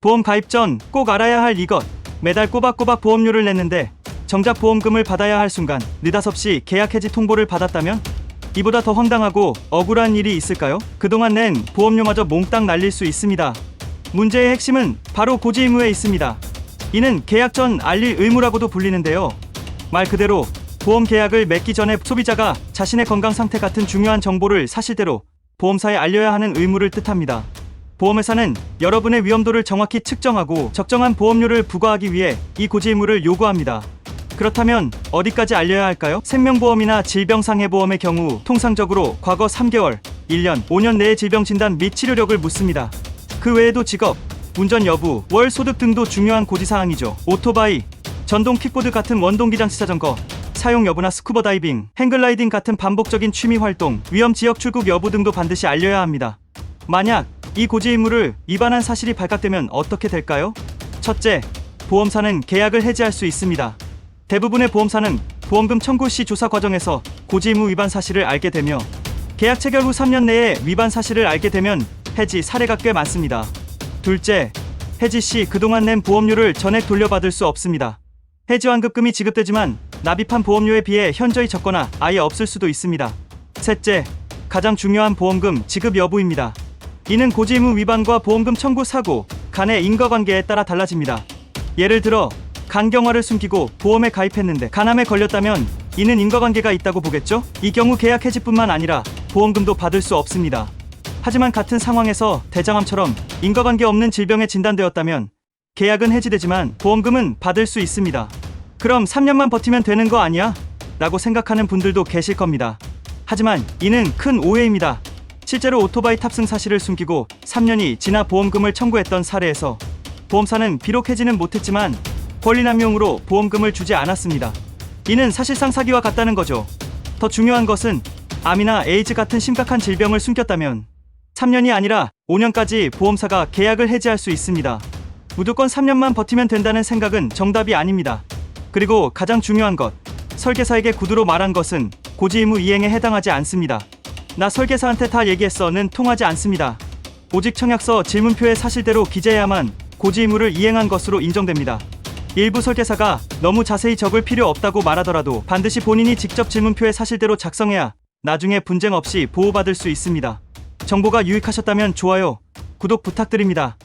보험 가입 전 꼭 알아야 할 이것. 매달 꼬박꼬박 보험료를 냈는데 정작 보험금을 받아야 할 순간 느닷없이 계약 해지 통보를 받았다면 이보다 더 황당하고 억울한 일이 있을까요? 그동안 낸 보험료마저 몽땅 날릴 수 있습니다. 문제의 핵심은 바로 고지 의무에 있습니다. 이는 계약 전 알릴 의무라고도 불리는데요. 말 그대로 보험 계약을 맺기 전에 소비자가 자신의 건강 상태 같은 중요한 정보를 사실대로 보험사에 알려야 하는 의무를 뜻합니다. 보험회사는 여러분의 위험도를 정확히 측정하고 적정한 보험료를 부과하기 위해 이 고지 의무를 요구합니다. 그렇다면 어디까지 알려야 할까요? 생명보험이나 질병상해보험의 경우 통상적으로 과거 3개월, 1년, 5년 내의 질병 진단 및 치료력을 묻습니다. 그 외에도 직업, 운전 여부, 월 소득 등도 중요한 고지사항이죠. 오토바이, 전동 킥보드 같은 원동기 장치 자전거, 사용 여부나 스쿠버 다이빙, 행글라이딩 같은 반복적인 취미 활동, 위험 지역 출국 여부 등도 반드시 알려야 합니다. 만약 이 고지 의무를 위반한 사실이 발각되면 어떻게 될까요? 첫째, 보험사는 계약을 해지할 수 있습니다. 대부분의 보험사는 보험금 청구 시 조사 과정에서 고지 의무 위반 사실을 알게 되며 계약 체결 후 3년 내에 위반 사실을 알게 되면 해지 사례가 꽤 많습니다. 둘째, 해지 시 그동안 낸 보험료를 전액 돌려받을 수 없습니다. 해지 완급금이 지급되지만 납입한 보험료에 비해 현저히 적거나 아예 없을 수도 있습니다. 셋째, 가장 중요한 보험금 지급 여부입니다. 이는 고지 의무 위반과 보험금 청구 사고 간의 인과관계에 따라 달라집니다. 예를 들어 간경화를 숨기고 보험에 가입했는데 간암에 걸렸다면 이는 인과관계가 있다고 보겠죠? 이 경우 계약 해지뿐만 아니라 보험금도 받을 수 없습니다. 하지만 같은 상황에서 대장암처럼 인과관계 없는 질병에 진단되었다면 계약은 해지되지만 보험금은 받을 수 있습니다. 그럼 3년만 버티면 되는 거 아니야? 라고 생각하는 분들도 계실 겁니다. 하지만 이는 큰 오해입니다. 실제로 오토바이 탑승 사실을 숨기고 3년이 지나 보험금을 청구했던 사례에서 보험사는 비록 해지는 못했지만 권리 남용으로 보험금을 주지 않았습니다. 이는 사실상 사기와 같다는 거죠. 더 중요한 것은 암이나 에이즈 같은 심각한 질병을 숨겼다면 3년이 아니라 5년까지 보험사가 계약을 해지할 수 있습니다. 무조건 3년만 버티면 된다는 생각은 정답이 아닙니다. 그리고 가장 중요한 것, 설계사에게 구두로 말한 것은 고지 의무 이행에 해당하지 않습니다. 나 설계사한테 다 얘기했어는 통하지 않습니다. 오직 청약서 질문표에 사실대로 기재해야만 고지 의무를 이행한 것으로 인정됩니다. 일부 설계사가 너무 자세히 적을 필요 없다고 말하더라도 반드시 본인이 직접 질문표에 사실대로 작성해야 나중에 분쟁 없이 보호받을 수 있습니다. 정보가 유익하셨다면 좋아요, 구독 부탁드립니다.